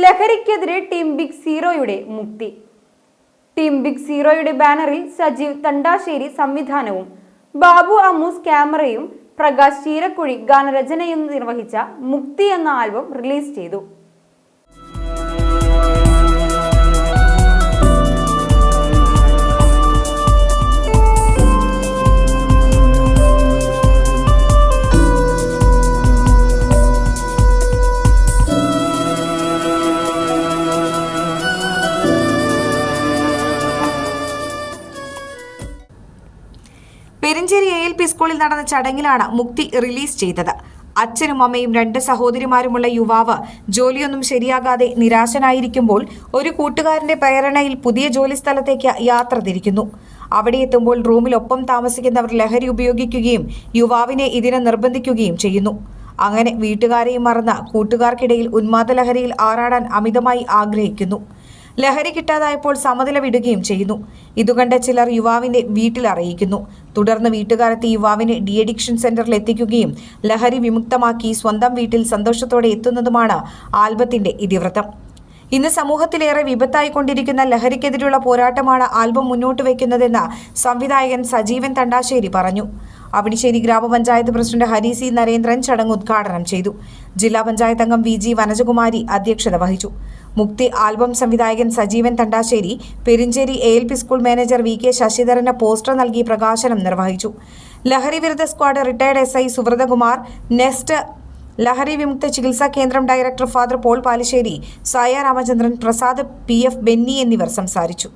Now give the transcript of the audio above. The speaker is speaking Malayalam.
ലഹരിക്കെതിരെ ടീം ബിഗ് സീറോയുടെ മുക്തി. ടീം ബിഗ് സീറോയുടെ ബാനറിൽ സജീവ് തണ്ടാശ്ശേരി സംവിധാനവും ബാബു അമ്മൂസ് ക്യാമറയും പ്രകാശ് ചീരക്കുഴി ഗാനരചനയും നിർവഹിച്ച മുക്തി എന്ന ആൽബം റിലീസ് ചെയ്തു. പെരിഞ്ചേരി എ എൽ പി സ്കൂളിൽ നടന്ന ചടങ്ങിലാണ് മുക്തി റിലീസ് ചെയ്തത്. അച്ഛനും അമ്മയും രണ്ട് സഹോദരിമാരുമുള്ള യുവാവ് ജോലിയൊന്നും ശരിയാകാതെ നിരാശനായിരിക്കുമ്പോൾ ഒരു കൂട്ടുകാരന്റെ പ്രേരണയിൽ പുതിയ ജോലി സ്ഥലത്തേക്ക് യാത്ര തിരിക്കുന്നു. അവിടെ എത്തുമ്പോൾ റൂമിലൊപ്പം താമസിക്കുന്നവർ ലഹരി ഉപയോഗിക്കുകയും യുവാവിനെ ഇതിനെ നിർബന്ധിക്കുകയും ചെയ്യുന്നു. അങ്ങനെ വീട്ടുകാരെയും മറന്ന് കൂട്ടുകാർക്കിടയിൽ ഉന്മാദ ലഹരിയിൽ ആറാടാൻ അമിതമായി ആഗ്രഹിക്കുന്നു. ലഹരി കിട്ടാതായപ്പോൾ സമനില വിടുകയും ചെയ്യുന്നു. ഇതുകണ്ട ചിലർ യുവാവിന്റെ വീട്ടിൽ അറിയിക്കുന്നു. തുടർന്ന് വീട്ടുകാരെത്തി യുവാവിനെ ഡി അഡിക്ഷൻ സെന്ററിൽ എത്തിക്കുകയും ലഹരി വിമുക്തമാക്കി സ്വന്തം വീട്ടിൽ സന്തോഷത്തോടെ എത്തുന്നതുമാണ് ആൽബത്തിന്റെ ഇതിവൃത്തം. ഇന്ന് സമൂഹത്തിലേറെ വിപത്തായിക്കൊണ്ടിരിക്കുന്ന ലഹരിക്കെതിരെയുള്ള പോരാട്ടമാണ് ആൽബം മുന്നോട്ട് വയ്ക്കുന്നതെന്ന് സംവിധായകൻ സജീവൻ തണ്ടാശ്ശേരി പറഞ്ഞു. അവിടിശ്ശേരി ഗ്രാമപഞ്ചായത്ത് പ്രസിഡന്റ് ഹരി സി നരേന്ദ്രൻ ചടങ്ങ് ഉദ്ഘാടനം ചെയ്തു. ജില്ലാ പഞ്ചായത്ത് അംഗം വി ജി വനജകുമാരി അധ്യക്ഷത വഹിച്ചു. മുക്തി ആൽബം സംവിധായകൻ Sajeevan Thandassery Perincheri A L P school manager V K Sasidharan poster നൽകി പ്രകാശനം നിർവഹിച്ചു. ലഹരി വിരുദ്ധ squad retired S I Subrathakumar Nest ലഹരി വിമുക്ത ചികിത്സാ കേന്ദ്രം ഡയറക്ടർ ഫാദർ പോൾ പാലിശ്ശേരി സായ രാമചന്ദ്രൻ പ്രസാദ് പി എഫ് ബെന്നി എന്നിവർ സംസാരിച്ചു.